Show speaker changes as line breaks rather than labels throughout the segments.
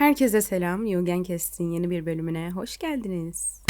Herkese selam. Yugen Kest'in yeni bir bölümüne hoş geldiniz.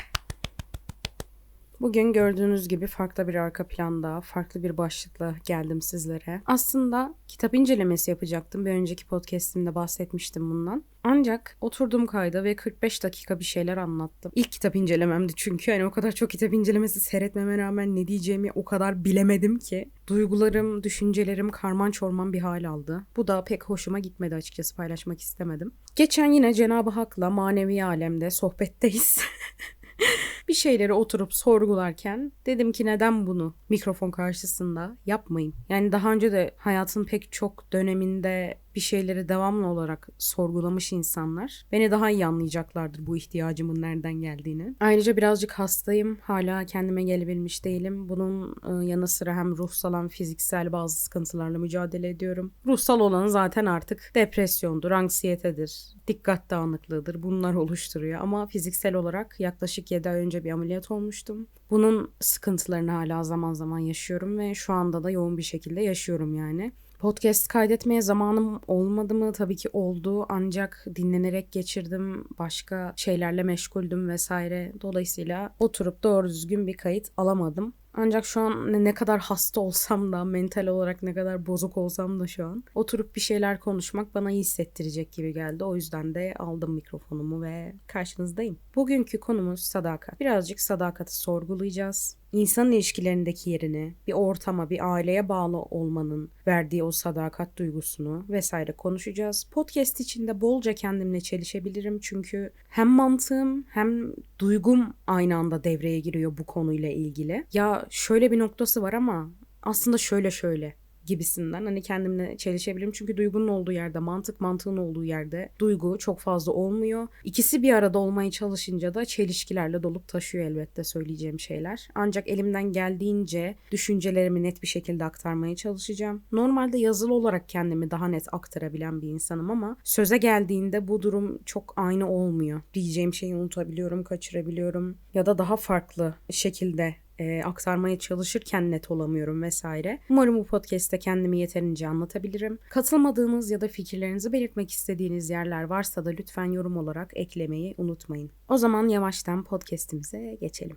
Bugün gördüğünüz gibi farklı bir arka planda, farklı bir başlıkla geldim sizlere. Aslında kitap incelemesi yapacaktım. Bir önceki podcastimde bahsetmiştim bundan. Ancak oturdum kayda ve 45 dakika bir şeyler anlattım. İlk kitap incelememdi çünkü hani o kadar çok kitap incelemesi seyretmeme rağmen ne diyeceğimi o kadar bilemedim ki. Duygularım, düşüncelerim karman çorman bir hal aldı. Bu da pek hoşuma gitmedi açıkçası paylaşmak istemedim. Geçen yine Cenab-ı Hak'la manevi alemde sohbetteyiz. bir şeyleri oturup sorgularken dedim ki neden bunu mikrofon karşısında yapmayayım? Yani daha önce de hayatın pek çok döneminde bir şeyleri devamlı olarak sorgulamış insanlar beni daha iyi anlayacaklardır bu ihtiyacımın nereden geldiğini. Ayrıca birazcık hastayım. Hala kendime gelebilmiş değilim. Bunun e, yanı sıra hem ruhsal hem fiziksel bazı sıkıntılarla mücadele ediyorum. Ruhsal olanı zaten artık depresyondur, anksiyetedir, dikkat dağınıklığıdır. Bunlar oluşturuyor ama fiziksel olarak yaklaşık 7 ay önce bir ameliyat olmuştum. Bunun sıkıntılarını hala zaman zaman yaşıyorum ve şu anda da yoğun bir şekilde yaşıyorum yani. Podcast kaydetmeye zamanım olmadı mı? Tabii ki oldu ancak dinlenerek geçirdim. Başka şeylerle meşguldüm vesaire. Dolayısıyla oturup doğru düzgün bir kayıt alamadım. Ancak şu an ne kadar hasta olsam da, mental olarak ne kadar bozuk olsam da şu an oturup bir şeyler konuşmak bana iyi hissettirecek gibi geldi. O yüzden de aldım mikrofonumu ve karşınızdayım. Bugünkü konumuz sadakat. Birazcık sadakati sorgulayacağız. İnsan ilişkilerindeki yerini, bir ortama, bir aileye bağlı olmanın verdiği o sadakat duygusunu vesaire konuşacağız. Podcast içinde bolca kendimle çelişebilirim çünkü hem mantığım hem duygum aynı anda devreye giriyor bu konuyla ilgili. Ya şöyle bir noktası var ama aslında şöyle şöyle gibisinden hani kendimle çelişebilirim. Çünkü duygunun olduğu yerde, mantık mantığın olduğu yerde duygu çok fazla olmuyor. İkisi bir arada olmaya çalışınca da çelişkilerle dolup taşıyor elbette söyleyeceğim şeyler. Ancak elimden geldiğince düşüncelerimi net bir şekilde aktarmaya çalışacağım. Normalde yazılı olarak kendimi daha net aktarabilen bir insanım ama söze geldiğinde bu durum çok aynı olmuyor. Diyeceğim şeyi unutabiliyorum, kaçırabiliyorum ya da daha farklı şekilde e, aktarmaya çalışırken net olamıyorum vesaire. Umarım bu podcast'te kendimi yeterince anlatabilirim. Katılmadığınız ya da fikirlerinizi belirtmek istediğiniz yerler varsa da lütfen yorum olarak eklemeyi unutmayın. O zaman yavaştan podcast'imize geçelim.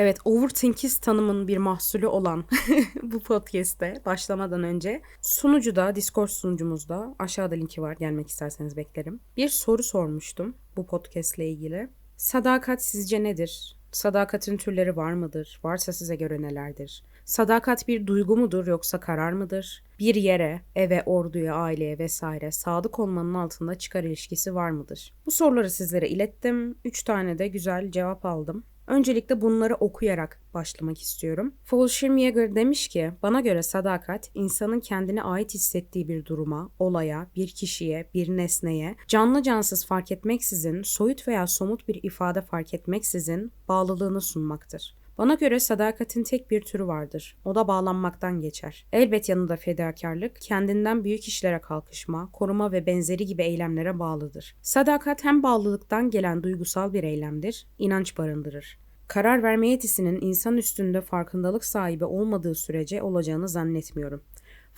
Evet, overthinkist tanımın bir mahsulü olan bu podcast'te başlamadan önce sunucuda, Discord sunucumuzda aşağıda linki var gelmek isterseniz beklerim. Bir soru sormuştum bu podcast ile ilgili. Sadakat sizce nedir? Sadakatin türleri var mıdır? Varsa size göre nelerdir? Sadakat bir duygu mudur yoksa karar mıdır? Bir yere, eve, orduya, aileye vesaire sadık olmanın altında çıkar ilişkisi var mıdır? Bu soruları sizlere ilettim. Üç tane de güzel cevap aldım. Öncelikle bunları okuyarak başlamak istiyorum. Fallschirmjäger demiş ki, bana göre sadakat, insanın kendine ait hissettiği bir duruma, olaya, bir kişiye, bir nesneye, canlı cansız fark etmeksizin, soyut veya somut bir ifade fark etmeksizin bağlılığını sunmaktır. Bana göre sadakatin tek bir türü vardır. O da bağlanmaktan geçer. Elbet yanında fedakarlık, kendinden büyük işlere kalkışma, koruma ve benzeri gibi eylemlere bağlıdır. Sadakat hem bağlılıktan gelen duygusal bir eylemdir, inanç barındırır. Karar verme yetisinin insan üstünde farkındalık sahibi olmadığı sürece olacağını zannetmiyorum.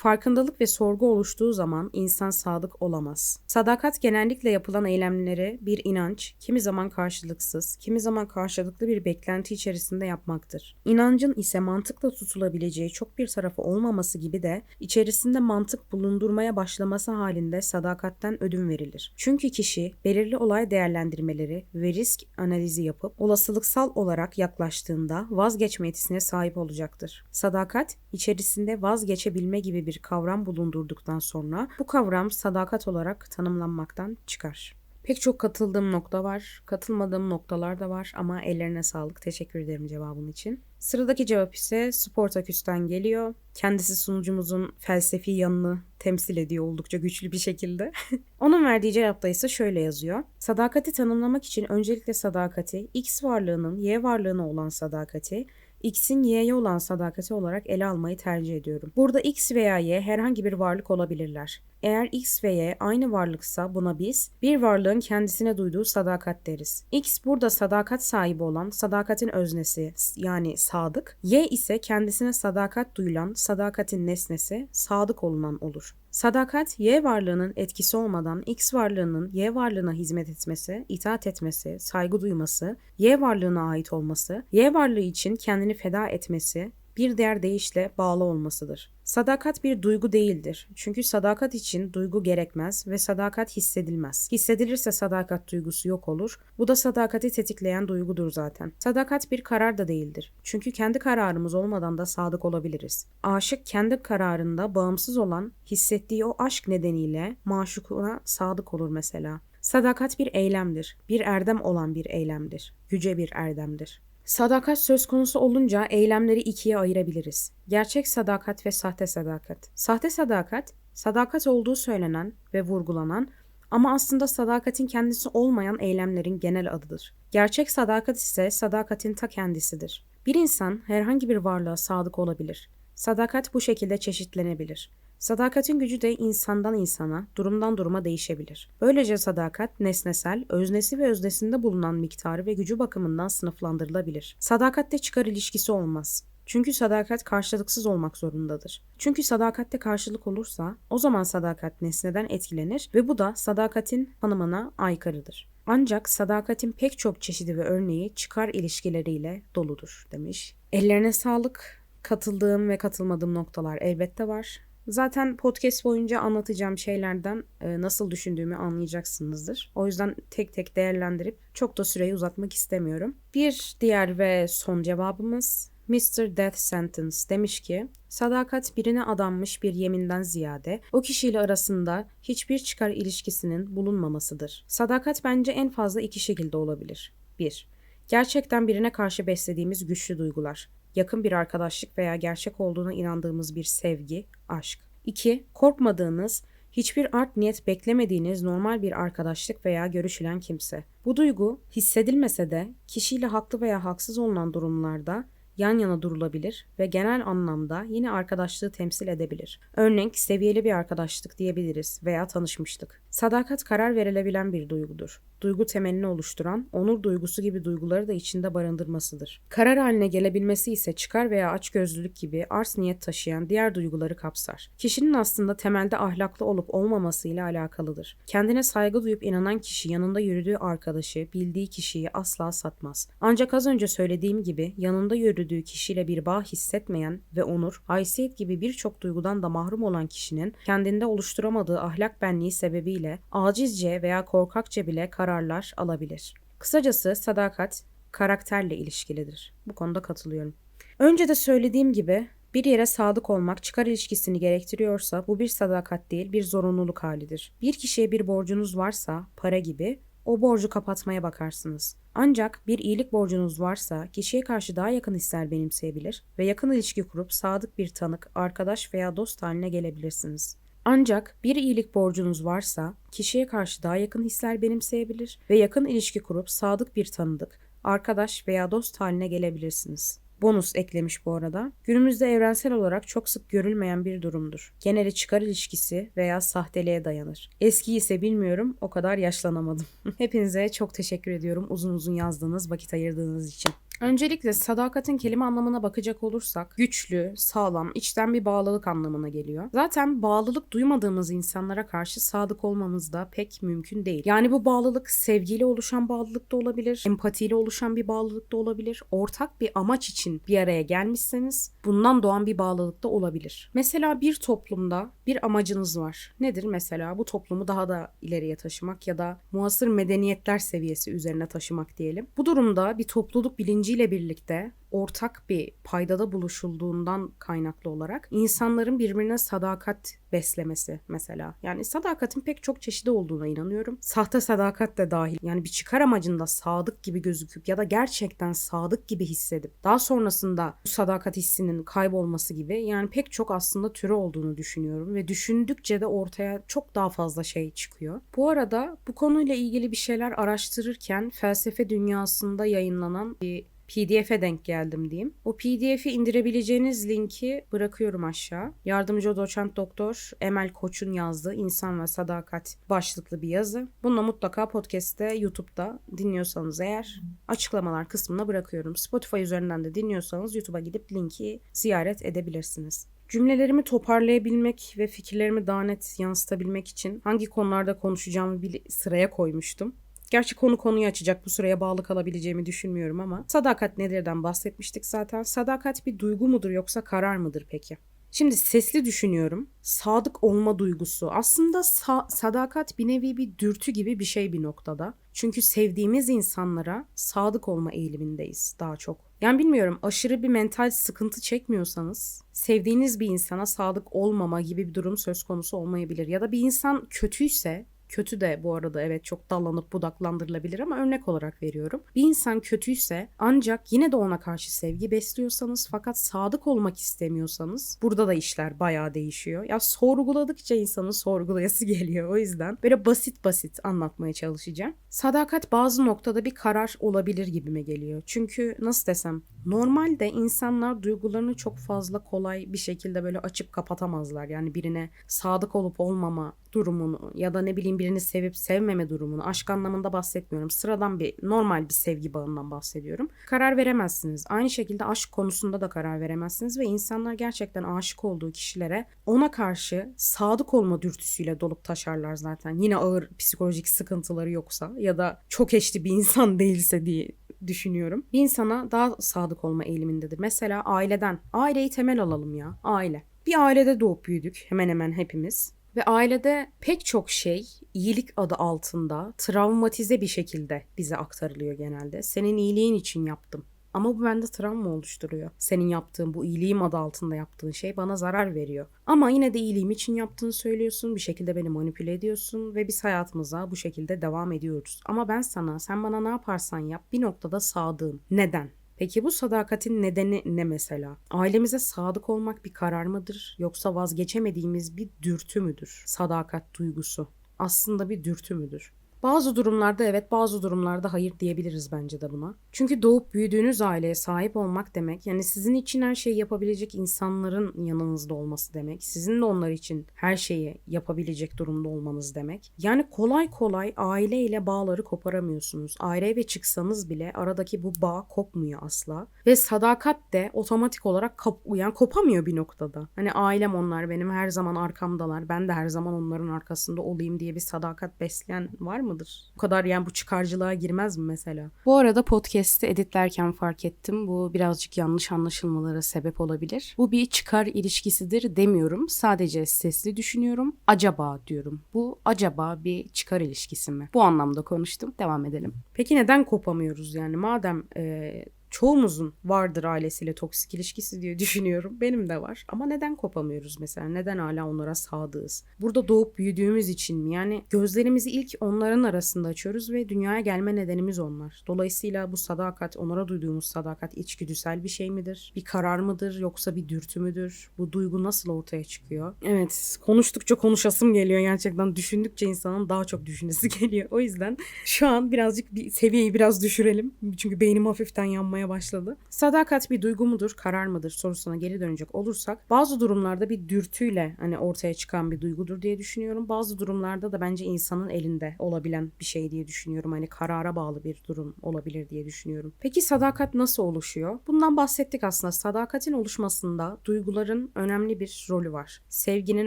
Farkındalık ve sorgu oluştuğu zaman insan sadık olamaz. Sadakat genellikle yapılan eylemleri bir inanç, kimi zaman karşılıksız, kimi zaman karşılıklı bir beklenti içerisinde yapmaktır. İnancın ise mantıkla tutulabileceği çok bir tarafı olmaması gibi de içerisinde mantık bulundurmaya başlaması halinde sadakatten ödün verilir. Çünkü kişi belirli olay değerlendirmeleri ve risk analizi yapıp olasılıksal olarak yaklaştığında vazgeçme yetisine sahip olacaktır. Sadakat içerisinde vazgeçebilme gibi bir bir kavram bulundurduktan sonra bu kavram sadakat olarak tanımlanmaktan çıkar. Pek çok katıldığım nokta var, katılmadığım noktalar da var ama ellerine sağlık. Teşekkür ederim cevabın için. Sıradaki cevap ise Sportaküs'ten geliyor. Kendisi sunucumuzun felsefi yanını temsil ediyor oldukça güçlü bir şekilde. Onun verdiği cevapta ise şöyle yazıyor. Sadakati tanımlamak için öncelikle sadakati, X varlığının Y varlığına olan sadakati, X'in Y'ye olan sadakati olarak ele almayı tercih ediyorum. Burada X veya Y herhangi bir varlık olabilirler. Eğer X ve Y aynı varlıksa buna biz bir varlığın kendisine duyduğu sadakat deriz. X burada sadakat sahibi olan sadakatin öznesi yani sadık. Y ise kendisine sadakat duyulan sadakatin nesnesi sadık olunan olur. Sadakat, Y varlığının etkisi olmadan X varlığının Y varlığına hizmet etmesi, itaat etmesi, saygı duyması, Y varlığına ait olması, Y varlığı için kendini feda etmesi, bir diğer deyişle bağlı olmasıdır. Sadakat bir duygu değildir. Çünkü sadakat için duygu gerekmez ve sadakat hissedilmez. Hissedilirse sadakat duygusu yok olur. Bu da sadakati tetikleyen duygudur zaten. Sadakat bir karar da değildir. Çünkü kendi kararımız olmadan da sadık olabiliriz. Aşık kendi kararında bağımsız olan hissettiği o aşk nedeniyle maşukuna sadık olur mesela. Sadakat bir eylemdir. Bir erdem olan bir eylemdir. Yüce bir erdemdir. Sadakat söz konusu olunca eylemleri ikiye ayırabiliriz. Gerçek sadakat ve sahte sadakat. Sahte sadakat, sadakat olduğu söylenen ve vurgulanan ama aslında sadakatin kendisi olmayan eylemlerin genel adıdır. Gerçek sadakat ise sadakatin ta kendisidir. Bir insan herhangi bir varlığa sadık olabilir. Sadakat bu şekilde çeşitlenebilir. Sadakatin gücü de insandan insana, durumdan duruma değişebilir. Böylece sadakat nesnesel, öznesi ve öznesinde bulunan miktarı ve gücü bakımından sınıflandırılabilir. Sadakatte çıkar ilişkisi olmaz. Çünkü sadakat karşılıksız olmak zorundadır. Çünkü sadakatte karşılık olursa o zaman sadakat nesneden etkilenir ve bu da sadakatin tanımına aykırıdır. Ancak sadakatin pek çok çeşidi ve örneği çıkar ilişkileriyle doludur demiş. Ellerine sağlık. Katıldığım ve katılmadığım noktalar elbette var. Zaten podcast boyunca anlatacağım şeylerden e, nasıl düşündüğümü anlayacaksınızdır. O yüzden tek tek değerlendirip çok da süreyi uzatmak istemiyorum. Bir diğer ve son cevabımız Mr. Death Sentence demiş ki sadakat birine adanmış bir yeminden ziyade o kişiyle arasında hiçbir çıkar ilişkisinin bulunmamasıdır. Sadakat bence en fazla iki şekilde olabilir. 1. Gerçekten birine karşı beslediğimiz güçlü duygular yakın bir arkadaşlık veya gerçek olduğuna inandığımız bir sevgi, aşk. 2. Korkmadığınız, hiçbir art niyet beklemediğiniz normal bir arkadaşlık veya görüşülen kimse. Bu duygu hissedilmese de kişiyle haklı veya haksız olunan durumlarda yan yana durulabilir ve genel anlamda yine arkadaşlığı temsil edebilir. Örnek seviyeli bir arkadaşlık diyebiliriz veya tanışmıştık. Sadakat karar verilebilen bir duygudur duygu temelini oluşturan, onur duygusu gibi duyguları da içinde barındırmasıdır. Karar haline gelebilmesi ise çıkar veya açgözlülük gibi ars niyet taşıyan diğer duyguları kapsar. Kişinin aslında temelde ahlaklı olup olmamasıyla alakalıdır. Kendine saygı duyup inanan kişi yanında yürüdüğü arkadaşı, bildiği kişiyi asla satmaz. Ancak az önce söylediğim gibi yanında yürüdüğü kişiyle bir bağ hissetmeyen ve onur, haysiyet gibi birçok duygudan da mahrum olan kişinin kendinde oluşturamadığı ahlak benliği sebebiyle acizce veya korkakça bile karar kararlar alabilir. Kısacası sadakat karakterle ilişkilidir. Bu konuda katılıyorum. Önce de söylediğim gibi bir yere sadık olmak çıkar ilişkisini gerektiriyorsa bu bir sadakat değil bir zorunluluk halidir. Bir kişiye bir borcunuz varsa para gibi o borcu kapatmaya bakarsınız. Ancak bir iyilik borcunuz varsa kişiye karşı daha yakın hisler benimseyebilir ve yakın ilişki kurup sadık bir tanık, arkadaş veya dost haline gelebilirsiniz. Ancak bir iyilik borcunuz varsa kişiye karşı daha yakın hisler benimseyebilir ve yakın ilişki kurup sadık bir tanıdık, arkadaş veya dost haline gelebilirsiniz. Bonus eklemiş bu arada. Günümüzde evrensel olarak çok sık görülmeyen bir durumdur. Geneli çıkar ilişkisi veya sahteliğe dayanır. Eski ise bilmiyorum o kadar yaşlanamadım. Hepinize çok teşekkür ediyorum uzun uzun yazdığınız, vakit ayırdığınız için. Öncelikle sadakatin kelime anlamına bakacak olursak güçlü, sağlam, içten bir bağlılık anlamına geliyor. Zaten bağlılık duymadığımız insanlara karşı sadık olmamız da pek mümkün değil. Yani bu bağlılık sevgiyle oluşan bağlılık da olabilir, empatiyle oluşan bir bağlılık da olabilir, ortak bir amaç için bir araya gelmişseniz bundan doğan bir bağlılık da olabilir. Mesela bir toplumda bir amacınız var. Nedir mesela? Bu toplumu daha da ileriye taşımak ya da muasır medeniyetler seviyesi üzerine taşımak diyelim. Bu durumda bir topluluk bilinci bilinciyle birlikte ortak bir paydada buluşulduğundan kaynaklı olarak insanların birbirine sadakat beslemesi mesela. Yani sadakatin pek çok çeşidi olduğuna inanıyorum. Sahte sadakat de dahil. Yani bir çıkar amacında sadık gibi gözüküp ya da gerçekten sadık gibi hissedip daha sonrasında bu sadakat hissinin kaybolması gibi yani pek çok aslında türü olduğunu düşünüyorum ve düşündükçe de ortaya çok daha fazla şey çıkıyor. Bu arada bu konuyla ilgili bir şeyler araştırırken felsefe dünyasında yayınlanan bir PDF'e denk geldim diyeyim. O PDF'i indirebileceğiniz linki bırakıyorum aşağı. Yardımcı doçent doktor Emel Koç'un yazdığı İnsan ve Sadakat başlıklı bir yazı. Bunu mutlaka podcast'te YouTube'da dinliyorsanız eğer açıklamalar kısmına bırakıyorum. Spotify üzerinden de dinliyorsanız YouTube'a gidip linki ziyaret edebilirsiniz. Cümlelerimi toparlayabilmek ve fikirlerimi daha net yansıtabilmek için hangi konularda konuşacağımı bir sıraya koymuştum. Gerçi konu konuyu açacak bu sıraya bağlı kalabileceğimi düşünmüyorum ama sadakat nedirden bahsetmiştik zaten. Sadakat bir duygu mudur yoksa karar mıdır peki? Şimdi sesli düşünüyorum. Sadık olma duygusu. Aslında sa- sadakat bir nevi bir dürtü gibi bir şey bir noktada. Çünkü sevdiğimiz insanlara sadık olma eğilimindeyiz daha çok. Yani bilmiyorum aşırı bir mental sıkıntı çekmiyorsanız sevdiğiniz bir insana sadık olmama gibi bir durum söz konusu olmayabilir. Ya da bir insan kötüyse Kötü de bu arada evet çok dallanıp budaklandırılabilir ama örnek olarak veriyorum. Bir insan kötüyse ancak yine de ona karşı sevgi besliyorsanız fakat sadık olmak istemiyorsanız burada da işler bayağı değişiyor. Ya sorguladıkça insanın sorgulayası geliyor o yüzden böyle basit basit anlatmaya çalışacağım. Sadakat bazı noktada bir karar olabilir gibime geliyor. Çünkü nasıl desem normalde insanlar duygularını çok fazla kolay bir şekilde böyle açıp kapatamazlar. Yani birine sadık olup olmama durumunu ya da ne bileyim birini sevip sevmeme durumunu aşk anlamında bahsetmiyorum. Sıradan bir normal bir sevgi bağından bahsediyorum. Karar veremezsiniz. Aynı şekilde aşk konusunda da karar veremezsiniz ve insanlar gerçekten aşık olduğu kişilere ona karşı sadık olma dürtüsüyle dolup taşarlar zaten. Yine ağır psikolojik sıkıntıları yoksa ya da çok eşli bir insan değilse diye düşünüyorum. Bir insana daha sadık olma eğilimindedir. Mesela aileden. Aileyi temel alalım ya. Aile. Bir ailede doğup büyüdük hemen hemen hepimiz. Ve ailede pek çok şey iyilik adı altında travmatize bir şekilde bize aktarılıyor genelde. Senin iyiliğin için yaptım. Ama bu bende travma oluşturuyor. Senin yaptığın bu iyiliğim adı altında yaptığın şey bana zarar veriyor. Ama yine de iyiliğim için yaptığını söylüyorsun. Bir şekilde beni manipüle ediyorsun ve biz hayatımıza bu şekilde devam ediyoruz. Ama ben sana sen bana ne yaparsan yap bir noktada sadığım. Neden? Peki bu sadakatin nedeni ne mesela? Ailemize sadık olmak bir karar mıdır yoksa vazgeçemediğimiz bir dürtü müdür? Sadakat duygusu aslında bir dürtü müdür? Bazı durumlarda evet bazı durumlarda hayır diyebiliriz bence de buna. Çünkü doğup büyüdüğünüz aileye sahip olmak demek yani sizin için her şeyi yapabilecek insanların yanınızda olması demek. Sizin de onlar için her şeyi yapabilecek durumda olmanız demek. Yani kolay kolay aileyle bağları koparamıyorsunuz. Aile eve çıksanız bile aradaki bu bağ kopmuyor asla. Ve sadakat de otomatik olarak kop yani kopamıyor bir noktada. Hani ailem onlar benim her zaman arkamdalar. Ben de her zaman onların arkasında olayım diye bir sadakat besleyen var mı? Mıdır? Bu kadar yani bu çıkarcılığa girmez mi mesela? Bu arada podcast'i editlerken fark ettim. Bu birazcık yanlış anlaşılmalara sebep olabilir. Bu bir çıkar ilişkisidir demiyorum. Sadece sesli düşünüyorum. Acaba diyorum. Bu acaba bir çıkar ilişkisi mi? Bu anlamda konuştum. Devam edelim. Peki neden kopamıyoruz yani? Madem e, çoğumuzun vardır ailesiyle toksik ilişkisi diye düşünüyorum. Benim de var. Ama neden kopamıyoruz mesela? Neden hala onlara sadığız? Burada doğup büyüdüğümüz için mi? Yani gözlerimizi ilk onların arasında açıyoruz ve dünyaya gelme nedenimiz onlar. Dolayısıyla bu sadakat, onlara duyduğumuz sadakat içgüdüsel bir şey midir? Bir karar mıdır yoksa bir dürtü müdür? Bu duygu nasıl ortaya çıkıyor? Evet, konuştukça konuşasım geliyor gerçekten. Düşündükçe insanın daha çok düşünesi geliyor. O yüzden şu an birazcık bir seviyeyi biraz düşürelim. Çünkü beynim hafiften yanmaya olmaya başladı. Sadakat bir duygu mudur, karar mıdır sorusuna geri dönecek olursak bazı durumlarda bir dürtüyle hani ortaya çıkan bir duygudur diye düşünüyorum. Bazı durumlarda da bence insanın elinde olabilen bir şey diye düşünüyorum. Hani karara bağlı bir durum olabilir diye düşünüyorum. Peki sadakat nasıl oluşuyor? Bundan bahsettik aslında. Sadakatin oluşmasında duyguların önemli bir rolü var. Sevginin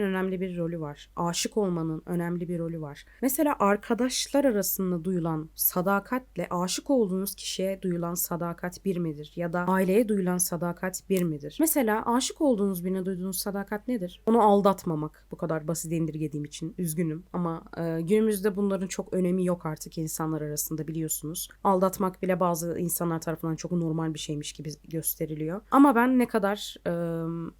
önemli bir rolü var. Aşık olmanın önemli bir rolü var. Mesela arkadaşlar arasında duyulan sadakatle aşık olduğunuz kişiye duyulan sadakat bir midir? Ya da aileye duyulan sadakat bir midir? Mesela aşık olduğunuz birine duyduğunuz sadakat nedir? Onu aldatmamak. Bu kadar basit indirgediğim için üzgünüm. Ama e, günümüzde bunların çok önemi yok artık insanlar arasında biliyorsunuz. Aldatmak bile bazı insanlar tarafından çok normal bir şeymiş gibi gösteriliyor. Ama ben ne kadar e,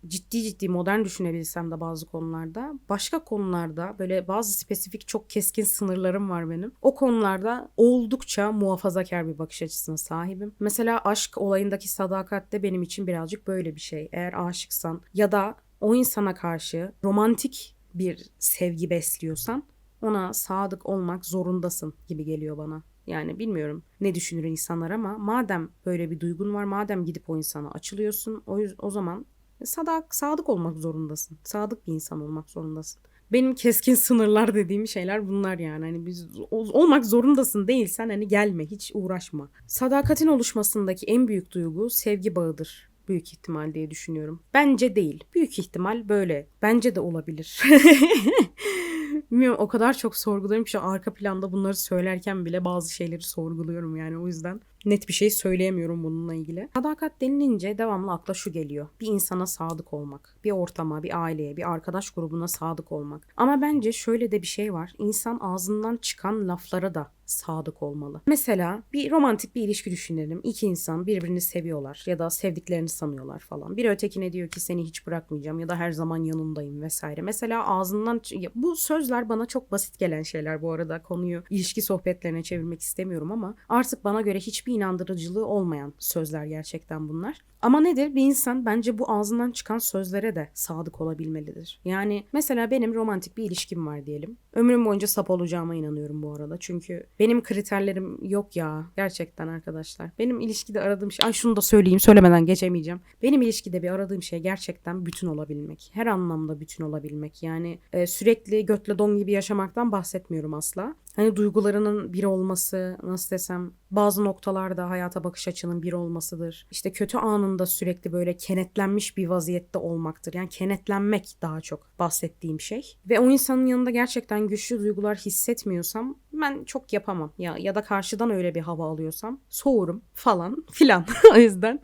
ciddi ciddi modern düşünebilsem de bazı konularda başka konularda böyle bazı spesifik çok keskin sınırlarım var benim. O konularda oldukça muhafazakar bir bakış açısına sahibim. Mesela aşk olayındaki sadakat de benim için birazcık böyle bir şey. Eğer aşıksan ya da o insana karşı romantik bir sevgi besliyorsan ona sadık olmak zorundasın gibi geliyor bana. Yani bilmiyorum ne düşünür insanlar ama madem böyle bir duygun var, madem gidip o insana açılıyorsun, o, o zaman sadak, sadık olmak zorundasın. Sadık bir insan olmak zorundasın. Benim keskin sınırlar dediğim şeyler bunlar yani. Hani biz olmak zorundasın değilsen hani gelme, hiç uğraşma. Sadakatin oluşmasındaki en büyük duygu sevgi bağıdır büyük ihtimal diye düşünüyorum. Bence değil. Büyük ihtimal böyle. Bence de olabilir. Bilmiyorum o kadar çok sorguluyorum ki arka planda bunları söylerken bile bazı şeyleri sorguluyorum yani o yüzden net bir şey söyleyemiyorum bununla ilgili. Sadakat denilince devamlı akla şu geliyor. Bir insana sadık olmak. Bir ortama, bir aileye, bir arkadaş grubuna sadık olmak. Ama bence şöyle de bir şey var. İnsan ağzından çıkan laflara da sadık olmalı. Mesela bir romantik bir ilişki düşünelim. İki insan birbirini seviyorlar ya da sevdiklerini sanıyorlar falan. Bir ötekine diyor ki seni hiç bırakmayacağım ya da her zaman yanındayım vesaire. Mesela ağzından bu sözler bana çok basit gelen şeyler bu arada. Konuyu ilişki sohbetlerine çevirmek istemiyorum ama artık bana göre hiçbir inandırıcılığı olmayan sözler gerçekten bunlar. Ama nedir? Bir insan bence bu ağzından çıkan sözlere de sadık olabilmelidir. Yani mesela benim romantik bir ilişkim var diyelim. Ömrüm boyunca sap olacağıma inanıyorum bu arada. Çünkü benim kriterlerim yok ya. Gerçekten arkadaşlar. Benim ilişkide aradığım şey... Ay şunu da söyleyeyim söylemeden geçemeyeceğim. Benim ilişkide bir aradığım şey gerçekten bütün olabilmek. Her anlamda bütün olabilmek. Yani e, sürekli götle don gibi yaşamaktan bahsetmiyorum asla. Hani duygularının bir olması, nasıl desem bazı noktalarda hayata bakış açının bir olmasıdır. İşte kötü anında sürekli böyle kenetlenmiş bir vaziyette olmaktır. Yani kenetlenmek daha çok bahsettiğim şey. Ve o insanın yanında gerçekten güçlü duygular hissetmiyorsam ben çok yapamam. Ya ya da karşıdan öyle bir hava alıyorsam soğurum falan filan. o yüzden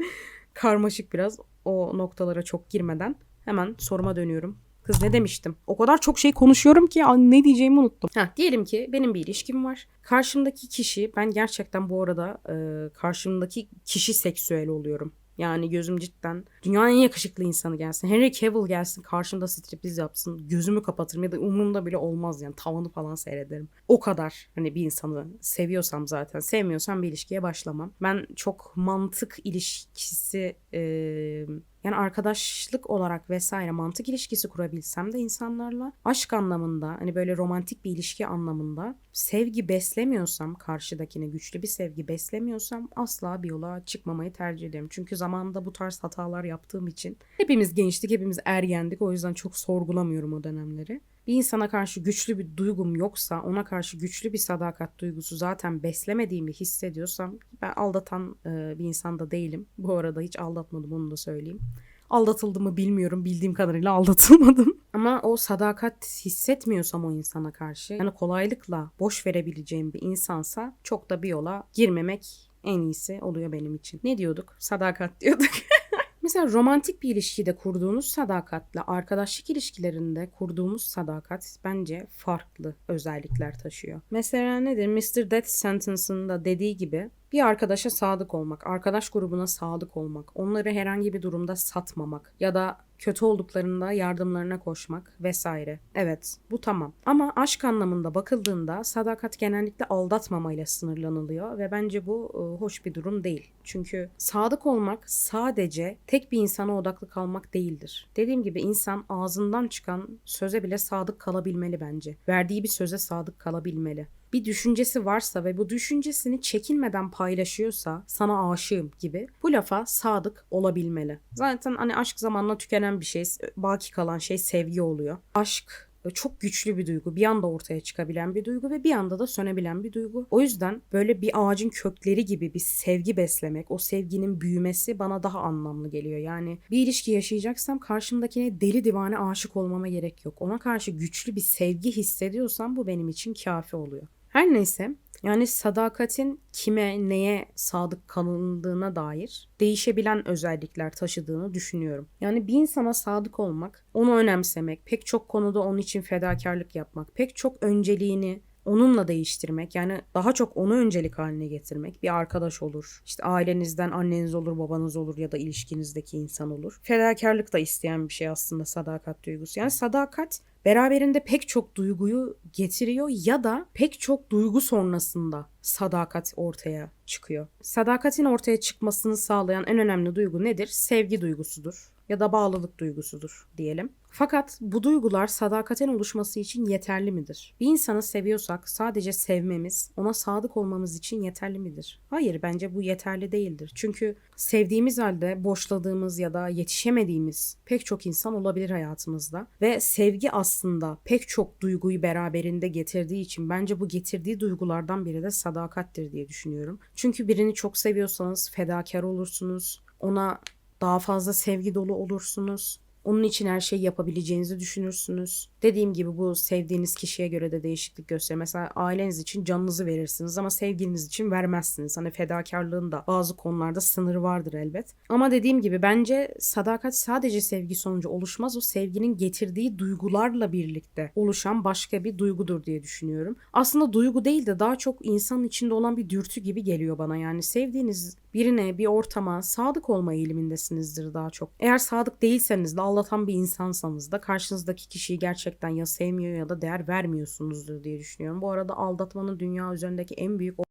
karmaşık biraz o noktalara çok girmeden hemen soruma dönüyorum. Kız ne demiştim? O kadar çok şey konuşuyorum ki ne diyeceğimi unuttum. Heh, diyelim ki benim bir ilişkim var. Karşımdaki kişi ben gerçekten bu arada e, karşımdaki kişi seksüel oluyorum. Yani gözüm cidden dünyanın en yakışıklı insanı gelsin. Henry Cavill gelsin karşımda striptiz yapsın. Gözümü kapatırım ya da umurumda bile olmaz yani tavanı falan seyrederim. O kadar hani bir insanı seviyorsam zaten sevmiyorsam bir ilişkiye başlamam. Ben çok mantık ilişkisi e, yani arkadaşlık olarak vesaire mantık ilişkisi kurabilsem de insanlarla aşk anlamında hani böyle romantik bir ilişki anlamında sevgi beslemiyorsam karşıdakine güçlü bir sevgi beslemiyorsam asla bir yola çıkmamayı tercih ederim. Çünkü zamanında bu tarz hatalar yaptığım için hepimiz gençtik hepimiz ergendik o yüzden çok sorgulamıyorum o dönemleri bir insana karşı güçlü bir duygum yoksa, ona karşı güçlü bir sadakat duygusu zaten beslemediğimi hissediyorsam ben aldatan e, bir insan da değilim. Bu arada hiç aldatmadım onu da söyleyeyim. Aldatıldı mı bilmiyorum. Bildiğim kadarıyla aldatılmadım. Ama o sadakat hissetmiyorsam o insana karşı yani kolaylıkla boş verebileceğim bir insansa çok da bir yola girmemek en iyisi oluyor benim için. Ne diyorduk? Sadakat diyorduk. Mesela romantik bir ilişkide kurduğunuz sadakatle arkadaşlık ilişkilerinde kurduğumuz sadakat bence farklı özellikler taşıyor. Mesela nedir? Mr. Death Sentence'ın da dediği gibi bir arkadaşa sadık olmak, arkadaş grubuna sadık olmak, onları herhangi bir durumda satmamak ya da kötü olduklarında yardımlarına koşmak vesaire. Evet, bu tamam. Ama aşk anlamında bakıldığında sadakat genellikle aldatmamayla sınırlanılıyor ve bence bu e, hoş bir durum değil. Çünkü sadık olmak sadece tek bir insana odaklı kalmak değildir. Dediğim gibi insan ağzından çıkan söze bile sadık kalabilmeli bence. Verdiği bir söze sadık kalabilmeli bir düşüncesi varsa ve bu düşüncesini çekinmeden paylaşıyorsa sana aşığım gibi bu lafa sadık olabilmeli. Zaten hani aşk zamanla tükenen bir şey, baki kalan şey sevgi oluyor. Aşk çok güçlü bir duygu. Bir anda ortaya çıkabilen bir duygu ve bir anda da sönebilen bir duygu. O yüzden böyle bir ağacın kökleri gibi bir sevgi beslemek, o sevginin büyümesi bana daha anlamlı geliyor. Yani bir ilişki yaşayacaksam karşımdakine deli divane aşık olmama gerek yok. Ona karşı güçlü bir sevgi hissediyorsam bu benim için kafi oluyor. Her neyse yani sadakatin kime neye sadık kalındığına dair değişebilen özellikler taşıdığını düşünüyorum. Yani bir insana sadık olmak, onu önemsemek, pek çok konuda onun için fedakarlık yapmak, pek çok önceliğini onunla değiştirmek yani daha çok onu öncelik haline getirmek bir arkadaş olur işte ailenizden anneniz olur babanız olur ya da ilişkinizdeki insan olur fedakarlık da isteyen bir şey aslında sadakat duygusu yani sadakat beraberinde pek çok duyguyu getiriyor ya da pek çok duygu sonrasında sadakat ortaya çıkıyor. Sadakatin ortaya çıkmasını sağlayan en önemli duygu nedir? Sevgi duygusudur. Ya da bağlılık duygusudur diyelim. Fakat bu duygular sadakaten oluşması için yeterli midir? Bir insanı seviyorsak sadece sevmemiz, ona sadık olmamız için yeterli midir? Hayır bence bu yeterli değildir. Çünkü sevdiğimiz halde boşladığımız ya da yetişemediğimiz pek çok insan olabilir hayatımızda. Ve sevgi aslında pek çok duyguyu beraberinde getirdiği için bence bu getirdiği duygulardan biri de sadakattir diye düşünüyorum. Çünkü birini çok seviyorsanız fedakar olursunuz. Ona daha fazla sevgi dolu olursunuz onun için her şeyi yapabileceğinizi düşünürsünüz. Dediğim gibi bu sevdiğiniz kişiye göre de değişiklik gösterir. Mesela aileniz için canınızı verirsiniz ama sevgiliniz için vermezsiniz. Hani fedakarlığın da bazı konularda sınırı vardır elbet. Ama dediğim gibi bence sadakat sadece sevgi sonucu oluşmaz. O sevginin getirdiği duygularla birlikte oluşan başka bir duygudur diye düşünüyorum. Aslında duygu değil de daha çok insanın içinde olan bir dürtü gibi geliyor bana. Yani sevdiğiniz birine, bir ortama sadık olma eğilimindesinizdir daha çok. Eğer sadık değilseniz de aldatan bir insansanız da karşınızdaki kişiyi gerçekten ya sevmiyor ya da değer vermiyorsunuzdur diye düşünüyorum. Bu arada aldatmanın dünya üzerindeki en büyük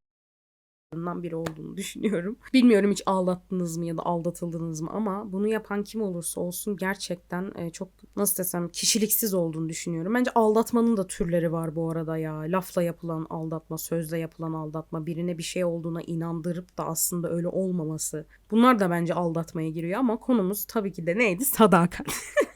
biri olduğunu düşünüyorum. Bilmiyorum hiç aldattınız mı ya da aldatıldınız mı ama bunu yapan kim olursa olsun gerçekten e, çok nasıl desem kişiliksiz olduğunu düşünüyorum. Bence aldatmanın da türleri var bu arada ya. Lafla yapılan aldatma, sözle yapılan aldatma, birine bir şey olduğuna inandırıp da aslında öyle olmaması. Bunlar da bence aldatmaya giriyor ama konumuz tabii ki de neydi? Sadakat.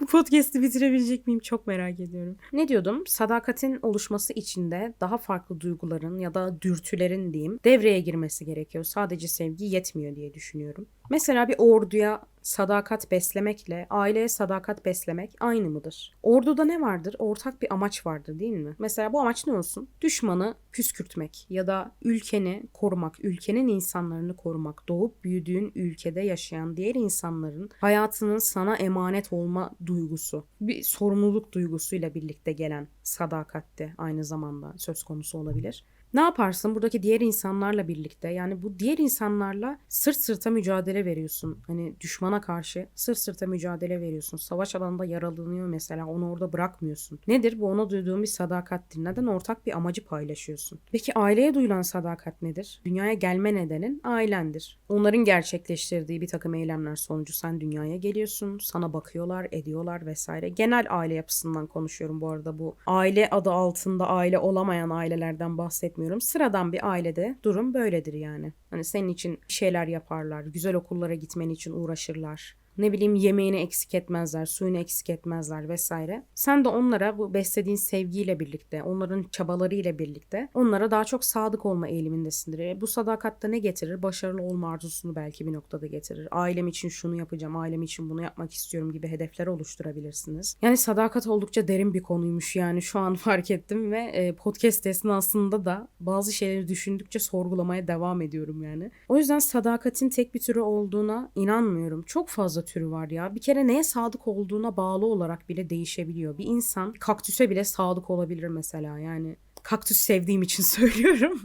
Bu podcast'i bitirebilecek miyim çok merak ediyorum. Ne diyordum? Sadakatin oluşması için de daha farklı duyguların ya da dürtülerin diyeyim devreye girmesi gerekiyor. Sadece sevgi yetmiyor diye düşünüyorum. Mesela bir orduya sadakat beslemekle aileye sadakat beslemek aynı mıdır? Orduda ne vardır? Ortak bir amaç vardır değil mi? Mesela bu amaç ne olsun? Düşmanı püskürtmek ya da ülkeni korumak, ülkenin insanlarını korumak, doğup büyüdüğün ülkede yaşayan diğer insanların hayatının sana emanet olma duygusu, bir sorumluluk duygusuyla birlikte gelen sadakatte aynı zamanda söz konusu olabilir. Ne yaparsın buradaki diğer insanlarla birlikte yani bu diğer insanlarla sırt sırta mücadele veriyorsun. Hani düşmana karşı sırt sırta mücadele veriyorsun. Savaş alanında yaralanıyor mesela onu orada bırakmıyorsun. Nedir? Bu ona duyduğun bir sadakattir. Neden? Ortak bir amacı paylaşıyorsun. Peki aileye duyulan sadakat nedir? Dünyaya gelme nedenin ailendir. Onların gerçekleştirdiği bir takım eylemler sonucu sen dünyaya geliyorsun. Sana bakıyorlar, ediyorlar vesaire. Genel aile yapısından konuşuyorum bu arada bu. Aile adı altında aile olamayan ailelerden bahsetmiyorum bahsetmiyorum. Sıradan bir ailede durum böyledir yani. Hani senin için şeyler yaparlar, güzel okullara gitmen için uğraşırlar ne bileyim yemeğini eksik etmezler, suyunu eksik etmezler vesaire. Sen de onlara bu beslediğin sevgiyle birlikte, onların çabalarıyla birlikte onlara daha çok sadık olma eğilimindesindir. E, bu sadakatta ne getirir? Başarılı olma arzusunu belki bir noktada getirir. Ailem için şunu yapacağım, ailem için bunu yapmak istiyorum gibi hedefler oluşturabilirsiniz. Yani sadakat oldukça derin bir konuymuş yani şu an fark ettim ve e, podcast esnasında da bazı şeyleri düşündükçe sorgulamaya devam ediyorum yani. O yüzden sadakatin tek bir türü olduğuna inanmıyorum. Çok fazla türü var ya. Bir kere neye sadık olduğuna bağlı olarak bile değişebiliyor. Bir insan kaktüse bile sadık olabilir mesela yani. Kaktüs sevdiğim için söylüyorum.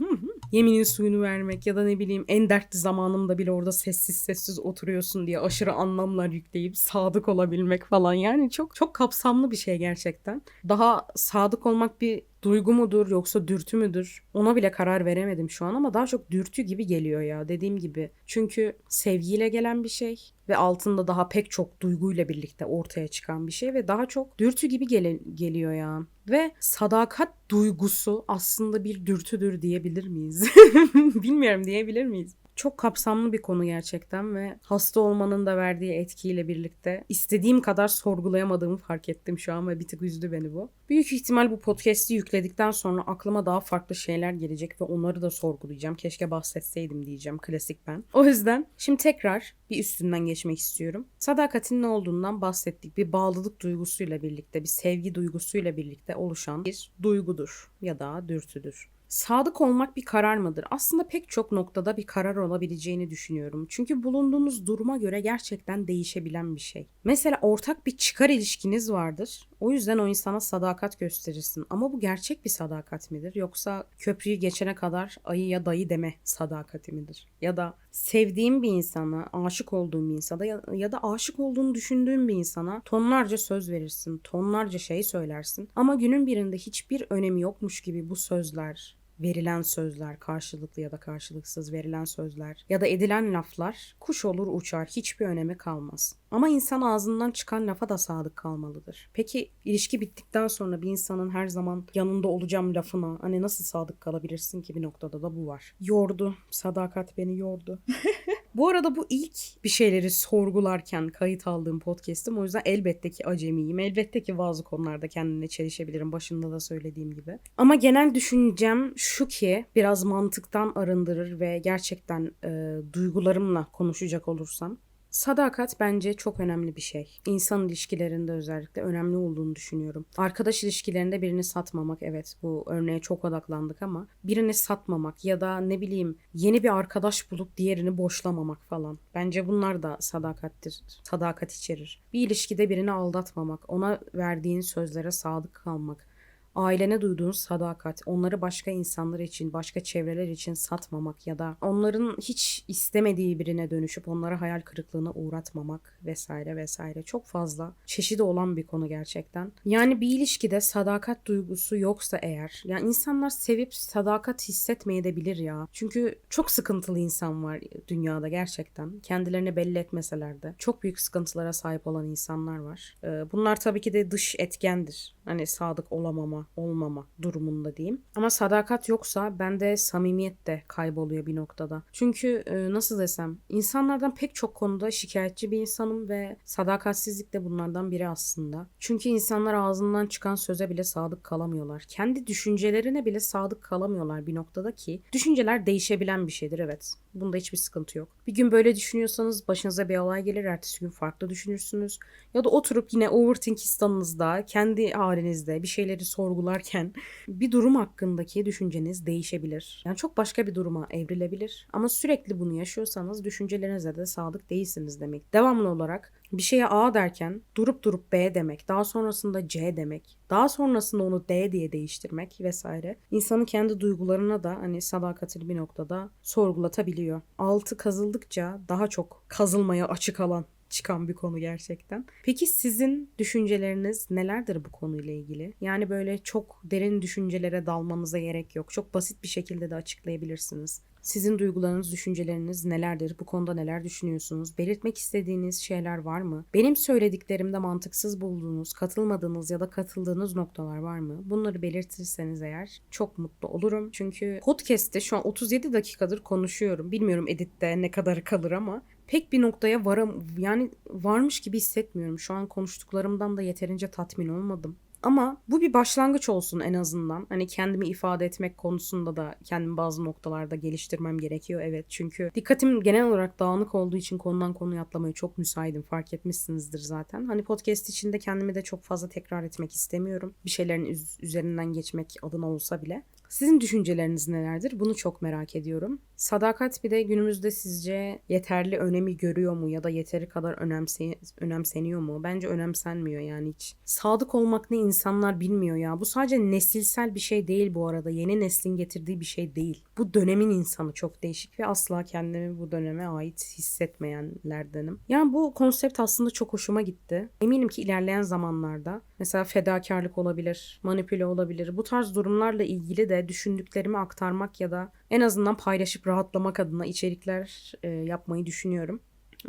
Yeminin suyunu vermek ya da ne bileyim en dertli zamanımda bile orada sessiz sessiz oturuyorsun diye aşırı anlamlar yükleyip sadık olabilmek falan. Yani çok çok kapsamlı bir şey gerçekten. Daha sadık olmak bir duygu mudur yoksa dürtü müdür ona bile karar veremedim şu an ama daha çok dürtü gibi geliyor ya dediğim gibi. Çünkü sevgiyle gelen bir şey ve altında daha pek çok duyguyla birlikte ortaya çıkan bir şey ve daha çok dürtü gibi gele- geliyor ya. Ve sadakat duygusu aslında bir dürtüdür diyebilir miyiz? Bilmiyorum diyebilir miyiz? Çok kapsamlı bir konu gerçekten ve hasta olmanın da verdiği etkiyle birlikte istediğim kadar sorgulayamadığımı fark ettim şu an ve bir tık üzdü beni bu. Büyük ihtimal bu podcast'i yükledikten sonra aklıma daha farklı şeyler gelecek ve onları da sorgulayacağım. Keşke bahsetseydim diyeceğim klasik ben. O yüzden şimdi tekrar bir üstünden geçmek istiyorum. Sadakatin ne olduğundan bahsettik. Bir bağlılık duygusuyla birlikte, bir sevgi duygusuyla birlikte oluşan bir duygudur ya da dürtüdür. Sadık olmak bir karar mıdır? Aslında pek çok noktada bir karar olabileceğini düşünüyorum. Çünkü bulunduğunuz duruma göre gerçekten değişebilen bir şey. Mesela ortak bir çıkar ilişkiniz vardır. O yüzden o insana sadakat gösterirsin. Ama bu gerçek bir sadakat midir? Yoksa köprüyü geçene kadar ayı ya dayı deme sadakati midir? Ya da sevdiğim bir insana, aşık olduğum bir insana ya, ya da aşık olduğunu düşündüğüm bir insana tonlarca söz verirsin, tonlarca şey söylersin. Ama günün birinde hiçbir önemi yokmuş gibi bu sözler, verilen sözler, karşılıklı ya da karşılıksız verilen sözler ya da edilen laflar kuş olur uçar, hiçbir önemi kalmaz. Ama insan ağzından çıkan lafa da sadık kalmalıdır. Peki ilişki bittikten sonra bir insanın her zaman yanında olacağım lafına hani nasıl sadık kalabilirsin ki bir noktada da bu var. Yordu. Sadakat beni yordu. Bu arada bu ilk bir şeyleri sorgularken kayıt aldığım podcast'im. O yüzden elbette ki acemiyim. Elbette ki bazı konularda kendimle çelişebilirim. Başında da söylediğim gibi. Ama genel düşüncem şu ki biraz mantıktan arındırır ve gerçekten e, duygularımla konuşacak olursam Sadakat bence çok önemli bir şey. İnsan ilişkilerinde özellikle önemli olduğunu düşünüyorum. Arkadaş ilişkilerinde birini satmamak evet bu örneğe çok odaklandık ama birini satmamak ya da ne bileyim yeni bir arkadaş bulup diğerini boşlamamak falan. Bence bunlar da sadakattir. Sadakat içerir. Bir ilişkide birini aldatmamak, ona verdiğin sözlere sadık kalmak, ailene duyduğun sadakat, onları başka insanlar için, başka çevreler için satmamak ya da onların hiç istemediği birine dönüşüp onlara hayal kırıklığına uğratmamak vesaire vesaire. Çok fazla çeşidi olan bir konu gerçekten. Yani bir ilişkide sadakat duygusu yoksa eğer, yani insanlar sevip sadakat hissetmeyebilir ya. Çünkü çok sıkıntılı insan var dünyada gerçekten. Kendilerini belli etmeseler de. Çok büyük sıkıntılara sahip olan insanlar var. Ee, bunlar tabii ki de dış etkendir. Hani sadık olamama, olmama durumunda diyeyim. Ama sadakat yoksa bende samimiyet de kayboluyor bir noktada. Çünkü e, nasıl desem insanlardan pek çok konuda şikayetçi bir insanım ve sadakatsizlik de bunlardan biri aslında. Çünkü insanlar ağzından çıkan söze bile sadık kalamıyorlar. Kendi düşüncelerine bile sadık kalamıyorlar bir noktada ki düşünceler değişebilen bir şeydir evet. Bunda hiçbir sıkıntı yok. Bir gün böyle düşünüyorsanız başınıza bir olay gelir. Ertesi gün farklı düşünürsünüz. Ya da oturup yine overthinkistanınızda, kendi halinizde bir şeyleri sorgularken bir durum hakkındaki düşünceniz değişebilir. Yani çok başka bir duruma evrilebilir. Ama sürekli bunu yaşıyorsanız düşüncelerinize de sadık değilsiniz demek. Devamlı olarak bir şeye A derken durup durup B demek, daha sonrasında C demek, daha sonrasında onu D diye değiştirmek vesaire insanın kendi duygularına da hani sadakatli bir noktada sorgulatabiliyor. Altı kazıldıkça daha çok kazılmaya açık alan çıkan bir konu gerçekten. Peki sizin düşünceleriniz nelerdir bu konuyla ilgili? Yani böyle çok derin düşüncelere dalmanıza gerek yok. Çok basit bir şekilde de açıklayabilirsiniz. Sizin duygularınız, düşünceleriniz nelerdir? Bu konuda neler düşünüyorsunuz? Belirtmek istediğiniz şeyler var mı? Benim söylediklerimde mantıksız bulduğunuz, katılmadığınız ya da katıldığınız noktalar var mı? Bunları belirtirseniz eğer çok mutlu olurum. Çünkü podcast'te şu an 37 dakikadır konuşuyorum. Bilmiyorum editte ne kadar kalır ama pek bir noktaya varam yani varmış gibi hissetmiyorum. Şu an konuştuklarımdan da yeterince tatmin olmadım. Ama bu bir başlangıç olsun en azından. Hani kendimi ifade etmek konusunda da kendimi bazı noktalarda geliştirmem gerekiyor. Evet çünkü dikkatim genel olarak dağınık olduğu için konudan konuya atlamaya çok müsaitim. Fark etmişsinizdir zaten. Hani podcast içinde kendimi de çok fazla tekrar etmek istemiyorum. Bir şeylerin üz- üzerinden geçmek adına olsa bile. Sizin düşünceleriniz nelerdir? Bunu çok merak ediyorum. Sadakat bir de günümüzde sizce yeterli önemi görüyor mu ya da yeteri kadar önemse önemseniyor mu? Bence önemsenmiyor yani hiç. Sadık olmak ne insanlar bilmiyor ya. Bu sadece nesilsel bir şey değil bu arada. Yeni neslin getirdiği bir şey değil. Bu dönemin insanı çok değişik ve asla kendimi bu döneme ait hissetmeyenlerdenim. Yani bu konsept aslında çok hoşuma gitti. Eminim ki ilerleyen zamanlarda mesela fedakarlık olabilir, manipüle olabilir. Bu tarz durumlarla ilgili de düşündüklerimi aktarmak ya da en azından paylaşıp rahatlamak adına içerikler e, yapmayı düşünüyorum.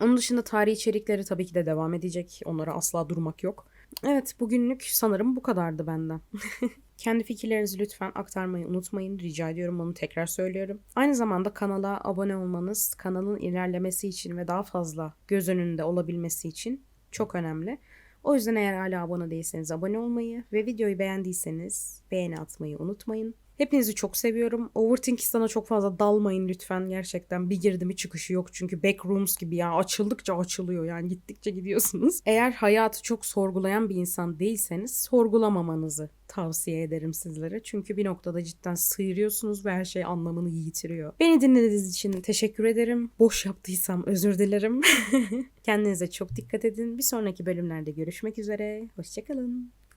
Onun dışında tarihi içerikleri tabii ki de devam edecek. Onlara asla durmak yok. Evet bugünlük sanırım bu kadardı benden. Kendi fikirlerinizi lütfen aktarmayı unutmayın. Rica ediyorum onu tekrar söylüyorum. Aynı zamanda kanala abone olmanız kanalın ilerlemesi için ve daha fazla göz önünde olabilmesi için çok önemli. O yüzden eğer hala abone değilseniz abone olmayı ve videoyu beğendiyseniz beğeni atmayı unutmayın. Hepinizi çok seviyorum. Overthinkistan'a çok fazla dalmayın lütfen. Gerçekten bir girdi mi çıkışı yok. Çünkü backrooms gibi ya açıldıkça açılıyor. Yani gittikçe gidiyorsunuz. Eğer hayatı çok sorgulayan bir insan değilseniz sorgulamamanızı tavsiye ederim sizlere. Çünkü bir noktada cidden sıyırıyorsunuz ve her şey anlamını yitiriyor. Beni dinlediğiniz için teşekkür ederim. Boş yaptıysam özür dilerim. Kendinize çok dikkat edin. Bir sonraki bölümlerde görüşmek üzere. Hoşçakalın.